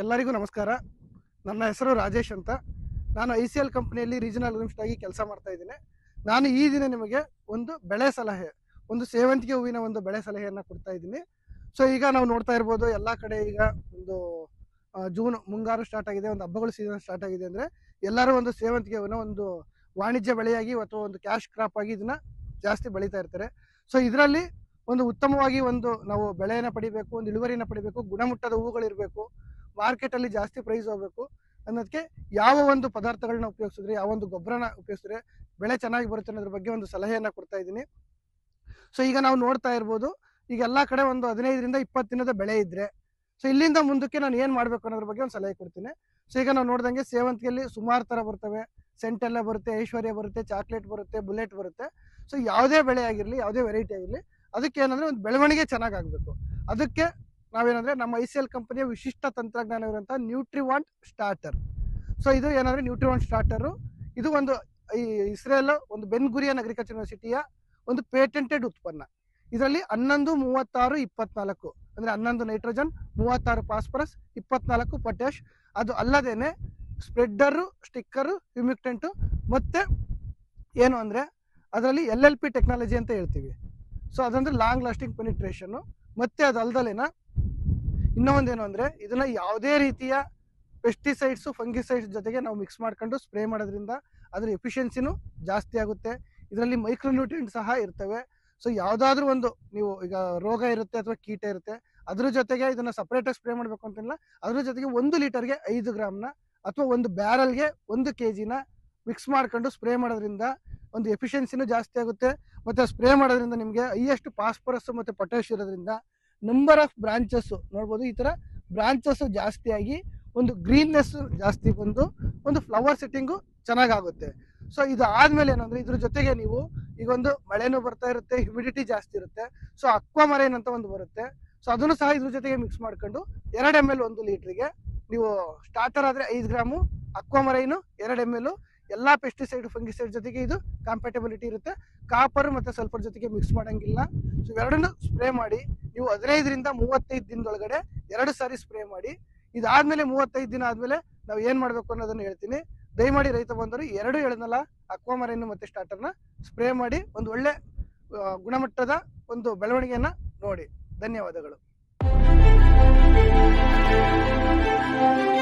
ಎಲ್ಲರಿಗೂ ನಮಸ್ಕಾರ. ನನ್ನ ಹೆಸರು ರಾಜೇಶ್ ಅಂತ. ನಾನು ಐ ಸಿ ಎಲ್ ಕಂಪ್ನಿಯಲ್ಲಿ ರೀಜನಲ್ ಅಗ್ರಿಮಿಸ್ಟ್ ಆಗಿ ಕೆಲಸ ಮಾಡ್ತಾ ಇದ್ದೀನಿ. ನಾನು ಈ ದಿನ ನಿಮಗೆ ಒಂದು ಬೆಳೆ ಸಲಹೆ, ಒಂದು ಸೇವಂತಿಗೆ ಹೂವಿನ ಒಂದು ಬೆಳೆ ಸಲಹೆಯನ್ನು ಕೊಡ್ತಾ ಇದ್ದೀನಿ. ಸೊ, ಈಗ ನಾವು ನೋಡ್ತಾ ಇರ್ಬೋದು, ಎಲ್ಲ ಕಡೆ ಈಗ ಒಂದು ಜೂನ್ ಮುಂಗಾರು ಸ್ಟಾರ್ಟ್ ಆಗಿದೆ, ಒಂದು ಹಬ್ಬಗಳು ಸೀಸನ್ ಸ್ಟಾರ್ಟ್ ಆಗಿದೆ ಅಂದರೆ ಎಲ್ಲರೂ ಒಂದು ಸೇವಂತಿಗೆ ಹೂವಿನ ಒಂದು ವಾಣಿಜ್ಯ ಬೆಳೆಯಾಗಿ ಅಥವಾ ಒಂದು ಕ್ಯಾಶ್ ಕ್ರಾಪ್ ಆಗಿ ಇದನ್ನ ಜಾಸ್ತಿ ಬೆಳೀತಾ ಇರ್ತಾರೆ. ಸೊ, ಇದರಲ್ಲಿ ಒಂದು ಉತ್ತಮವಾಗಿ ಒಂದು ನಾವು ಬೆಳೆಯನ್ನು ಪಡಿಬೇಕು, ಒಂದು ಇಳುವರಿನ ಪಡಿಬೇಕು, ಗುಣಮಟ್ಟದ ಹೂಗಳಿರಬೇಕು ಮಾರ್ಕೆಟಲ್ಲಿ ಜಾಸ್ತಿ ಪ್ರೈಸ್ ಹೋಗ್ಬೇಕು ಅನ್ನೋದಕ್ಕೆ ಯಾವ ಒಂದು ಪದಾರ್ಥಗಳನ್ನ ಉಪಯೋಗಿಸಿದ್ರೆ, ಯಾವ ಒಂದು ಗೊಬ್ಬರನ ಉಪಯೋಗಿಸಿದ್ರೆ ಬೆಳೆ ಚೆನ್ನಾಗಿ ಬರುತ್ತೆ ಅನ್ನೋದ್ರ ಬಗ್ಗೆ ಒಂದು ಸಲಹೆಯನ್ನು ಕೊಡ್ತಾ ಇದ್ದೀನಿ. ಸೊ ಈಗ ನಾವು ನೋಡ್ತಾ ಇರ್ಬೋದು, ಈಗ ಎಲ್ಲ ಕಡೆ ಒಂದು ಹದಿನೈದರಿಂದ ಇಪ್ಪತ್ತು ದಿನದ ಬೆಳೆ ಇದ್ರೆ ಸೊ ಇಲ್ಲಿಂದ ಮುಂದಕ್ಕೆ ನಾನು ಏನು ಮಾಡಬೇಕು ಅನ್ನೋದ್ರ ಬಗ್ಗೆ ಒಂದು ಸಲಹೆ ಕೊಡ್ತೀನಿ. ಸೊ ಈಗ ನಾವು ನೋಡ್ದಂಗೆ ಸೇವಂತಿಗೆಯಲ್ಲಿ ಸುಮಾರು ಥರ ಬರ್ತವೆ. ಸೆಂಟ್ ಎಲ್ಲ ಬರುತ್ತೆ ಐಶ್ವರ್ಯ ಬರುತ್ತೆ ಚಾಕ್ಲೇಟ್ ಬರುತ್ತೆ ಬುಲೆಟ್ ಬರುತ್ತೆ. ಸೊ ಯಾವುದೇ ಬೆಳೆ ಆಗಿರಲಿ, ಯಾವುದೇ ವೆರೈಟಿ ಆಗಿರಲಿ, ಅದಕ್ಕೆ ಏನಂದ್ರೆ ಒಂದು ಬೆಳವಣಿಗೆ ಚೆನ್ನಾಗಾಗಬೇಕು ಅದಕ್ಕೆ ನಾವೇನಂದ್ರೆ ನಮ್ಮ ಐ ಸಿ ಎಲ್ ಕಂಪನಿಯ ವಿಶಿಷ್ಟ ತಂತ್ರಜ್ಞಾನ ಇರುವಂತಹ ನ್ಯೂಟ್ರಿವಾಂಟ್ ಸ್ಟಾರ್ಟರ್ ಸೊ ಇದು ಏನಂದ್ರೆ ನ್ಯೂಟ್ರಿವಾಂಟ್ ಸ್ಟಾರ್ಟರು ಇದು ಒಂದು ಈ ಇಸ್ರೇಲ್ ಒಂದು ಬೆನ್ ಗುರಿಯನ್ ಅಗ್ರಿಕಲ್ಚರ್ ಯೂನಿವರ್ಸಿಟಿಯ ಒಂದು ಪೇಟೆಂಟೆಡ್ ಉತ್ಪನ್ನ. ಇದರಲ್ಲಿ ಹನ್ನೊಂದು, ಮೂವತ್ತಾರು, ಇಪ್ಪತ್ನಾಲ್ಕು. ಅಂದ್ರೆ ಹನ್ನೊಂದು ನೈಟ್ರೋಜನ್ ಮೂವತ್ತಾರು ಫಾಸ್ಫರಸ್ ಇಪ್ಪತ್ನಾಲ್ಕು ಪೊಟ್ಯಾಶ್ ಅದು ಅಲ್ಲದೇನೆ ಸ್ಪ್ರೆಡ್ಡರು ಸ್ಟಿಕ್ಕರು ಹ್ಯೂಮಿಕ್ಟೆಂಟು ಮತ್ತೆ ಏನು ಅಂದ್ರೆ ಅದರಲ್ಲಿ ಎಲ್ ಎಲ್ ಪಿ ಟೆಕ್ನಾಲಜಿ ಅಂತ ಹೇಳ್ತೀವಿ. ಸೊ ಅದಂದ್ರೆ ಲಾಂಗ್ ಲಾಸ್ಟಿಂಗ್ ಪೆನಿಟ್ರೇಷನ್ ಮತ್ತೆ ಅದು ಅಲ್ದಲೇನ ಇನ್ನೂ ಒಂದೇನು ಅಂದ್ರೆ ಇದನ್ನ ಯಾವುದೇ ರೀತಿಯ ಪೆಸ್ಟಿಸೈಡ್ಸು ಫಂಗಿಸೈಡ್ಸ್ ಜೊತೆಗೆ ನಾವು ಮಿಕ್ಸ್ ಮಾಡ್ಕೊಂಡು ಸ್ಪ್ರೇ ಮಾಡೋದ್ರಿಂದ ಅದ್ರ ಎಫಿಷಿಯನ್ಸಿನೂ ಜಾಸ್ತಿ ಆಗುತ್ತೆ. ಇದರಲ್ಲಿ ಮೈಕ್ರೋನ್ಯೂಟ್ರಿಯೆಂಟ್ ಸಹ ಇರ್ತವೆ. ಸೊ ಯಾವುದಾದ್ರೂ ಒಂದು ನೀವು ಈಗ ರೋಗ ಇರುತ್ತೆ ಅಥವಾ ಕೀಟ ಇರುತ್ತೆ, ಅದ್ರ ಜೊತೆಗೆ ಇದನ್ನ ಸಪ್ರೇಟಾಗಿ ಸ್ಪ್ರೇ ಮಾಡಬೇಕು ಅಂತಿಲ್ಲ ಅದ್ರ ಜೊತೆಗೆ ಒಂದು ಲೀಟರ್ಗೆ ಐದು ಗ್ರಾಮ್ನ ಅಥವಾ ಒಂದು ಬ್ಯಾರಲ್ಗೆ ಒಂದು ಕೆ ಜಿನ ಮಿಕ್ಸ್ ಮಾಡ್ಕೊಂಡು ಸ್ಪ್ರೇ ಮಾಡೋದ್ರಿಂದ ಒಂದು ಎಫಿಷಿಯನ್ಸಿನೂ ಜಾಸ್ತಿ ಆಗುತ್ತೆ. ಮತ್ತೆ ಸ್ಪ್ರೇ ಮಾಡೋದ್ರಿಂದ ನಿಮಗೆ ಹೈಯೆಸ್ಟ್ ಫಾಸ್ಫರಸ್ ಮತ್ತೆ ಪೊಟ್ಯಾಶ್ ಇರೋದ್ರಿಂದ ನಂಬರ್ ಆಫ್ ಬ್ರಾಂಚಸ್ಸು ನೋಡ್ಬೋದು. ಈ ತರ ಬ್ರಾಂಚಸ್ಸು ಜಾಸ್ತಿ ಆಗಿ ಒಂದು ಗ್ರೀನ್ನೆಸ್ ಜಾಸ್ತಿ ಬಂದು ಒಂದು ಫ್ಲವರ್ ಸೆಟ್ಟಿಂಗು ಚೆನ್ನಾಗಾಗುತ್ತೆ. ಸೊ ಇದು ಆದಮೇಲೆ ಏನಂದ್ರೆ ಇದ್ರ ಜೊತೆಗೆ ನೀವು ಈಗ ಒಂದು ಮಳೆನೂ ಬರ್ತಾ ಇರುತ್ತೆ ಹ್ಯುಮಿಡಿಟಿ ಜಾಸ್ತಿ ಇರುತ್ತೆ. ಸೊ ಅಕ್ವಾಮರೈನ್ ಅಂತ ಒಂದು ಬರುತ್ತೆ. ಸೊ ಅದನ್ನು ಸಹ ಇದ್ರ ಜೊತೆಗೆ ಮಿಕ್ಸ್ ಮಾಡ್ಕೊಂಡು ಎರಡು ಎಂ ಎಲ್ ಒಂದು ಲೀಟ್ರಿಗೆ ನೀವು ಸ್ಟಾರ್ಟರ್ ಆದ್ರೆ ಐದು ಗ್ರಾಮು ಅಕ್ವಾಮರೈನು ಎರಡು ಎಂ ಎಲ್ ಎಲ್ಲಾ ಪೆಸ್ಟಿಸೈಡ್ ಫಂಗಿಸೈಡ್ ಜೊತೆಗೆ ಇದು ಕಾಂಪ್ಯಾಟಬಿಲಿಟಿ ಇರುತ್ತೆ. ಕಾಪರ್ ಮತ್ತೆ ಸಲ್ಫರ್ ಜೊತೆಗೆ ಮಿಕ್ಸ್ ಮಾಡಂಗಿಲ್ಲ. ಸೊ ಎರಡನ್ನೂ ಸ್ಪ್ರೇ ಮಾಡಿ, ನೀವು ಹದಿನೈದರಿಂದ ಮೂವತ್ತೈದು ದಿನದೊಳಗಡೆ ಎರಡು ಸಾರಿ ಸ್ಪ್ರೇ ಮಾಡಿ, ಇದಾದಮೇಲೆ ಮೂವತ್ತೈದು ದಿನ ಆದ್ಮೇಲೆ ನಾವು ಏನು ಮಾಡಬೇಕು ಅನ್ನೋದನ್ನ ಹೇಳ್ತೀನಿ. ದಯಮಾಡಿ ರೈತ ಬಂದರು ಎರಡು ಹೇಳಿದ್ನಲ್ಲ ಅಕ್ವಾಮರನ್ನು ಮತ್ತೆ ಸ್ಟಾರ್ಟರ್ನ ಸ್ಪ್ರೇ ಮಾಡಿ, ಒಂದು ಒಳ್ಳೆ ಗುಣಮಟ್ಟದ ಒಂದು ಬೆಳವಣಿಗೆಯನ್ನ ನೋಡಿ. ಧನ್ಯವಾದಗಳು.